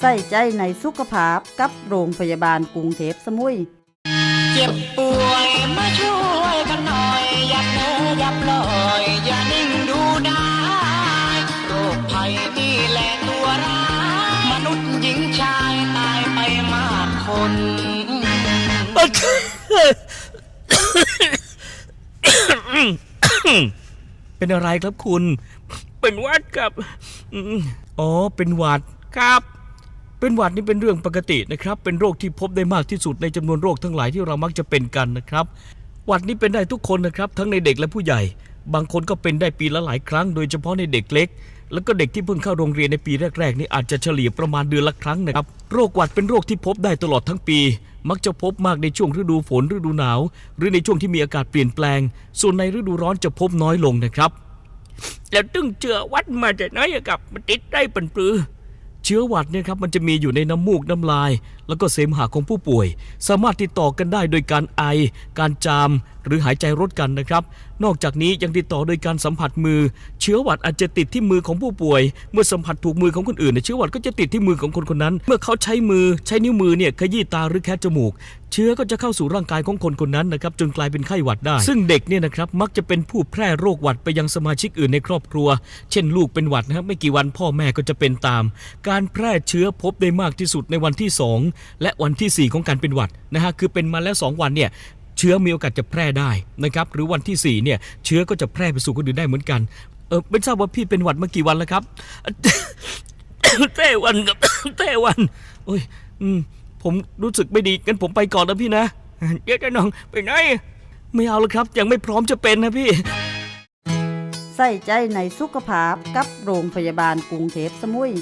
ใส่ใจในสุขภาพกับโรงพยาบาลกรุงเทพสมุย เจ็บป่วยมาช่วยกันหน่อย อย่าเพ้ออย่าปล่อย อย่านิ่งดูได้โรคภัยนี่แหละตัวร้ายมนุษย์หญิงชายตายไปมากคนเป็นอะไรครับคุณ เป็นหวัดครับอืมอ๋อ เป็นหวัดครับ เป็นหวัดนี่เป็นเรื่องปกตินะครับ เป็นโรคที่พบได้มากที่สุดในจำนวนโรคทั้งหลายที่เรามักจะเป็นกันนะครับ หวัดนี่เป็นได้ทุกคนนะครับ ทั้งในเด็กและผู้ใหญ่ บางคนก็เป็นได้ปีละหลายครั้ง โดยเฉพาะในเด็กเล็ก แล้วก็เด็กที่เพิ่งเข้าโรงเรียนในปีแรกๆนี่อาจจะเฉลี่ยประมาณเดือนละครั้งนะครับ โรคหวัดเป็นโรคที่พบได้ตลอดทั้งปี มักจะพบมากในช่วงฤดูฝนฤดูหนาว หรือในช่วงที่มีอากาศเปลี่ยนแปลง ส่วนในฤดูร้อนจะพบน้อยลงนะครับ แล้วตึงเชื้อวัดมาจากไหนอะครับมันติดได้เป็นปรือ เชื้อหวัดเนี่ยครับมันจะมีอยู่ในน้ำมูกน้ำลาย แล้วก็เสมหะของผู้ป่วย สามารถติดต่อกันได้โดยการไอ การจาม หรือหายใจรดกันนะครับ นอกจากนี้ยังติดต่อโดยการสัมผัสมือ เชื้อหวัดอาจจะติดที่มือของผู้ป่วย เมื่อสัมผัสถูกมือของคนอื่นเนี่ยเชื้อหวัดก็จะติดที่มือของคนคนนั้น เมื่อเขาใช้มือใช้นิ้วมือเนี่ยขยี้ตาหรือแคะจมูก เชื้อก็จะเข้าสู่ร่างกายของคนคนนั้นนะครับจนกลายเป็นไข้หวัดได้ ซึ่งเด็กเนี่ยนะครับมักจะเป็นผู้แพร่โรคหวัดไปยังสมาชิกอื่นในครอบครัว เช่น ลูกเป็นหวัดนะครับไม่กี่วันพ่อแม่ก็จะเป็นตามการแพร่เชื้อพบได้มากที่สุดในวันที่ 2 และวันทีสี่ 4 ของการเป็นหวัดนะฮะคือเป็นมาแล้ว 2 วันเนี่ยเชื้อมีโอกาสจะแพร่ได้นะครับหรือวันที่ 4 เนี่ยเชื้อก็จะแพร่ไปสู่คนอื่นได้เหมือนกันเออไม่ทราบว่าพี่เป็นหวัดมากี่วันแล้วครับแต่วันกับแต่วันโอ้ยอืมผมรู้สึกไม่ดีงั้นผมไปก่อนนะพี่นะเดี๋ยวจะน้องไปไหนไม่เอาแล้วครับ ยังไม่พร้อมจะเป็นนะพี่ใส่ใจในสุขภาพกับโรงพยาบาลกรุงเทพสมุย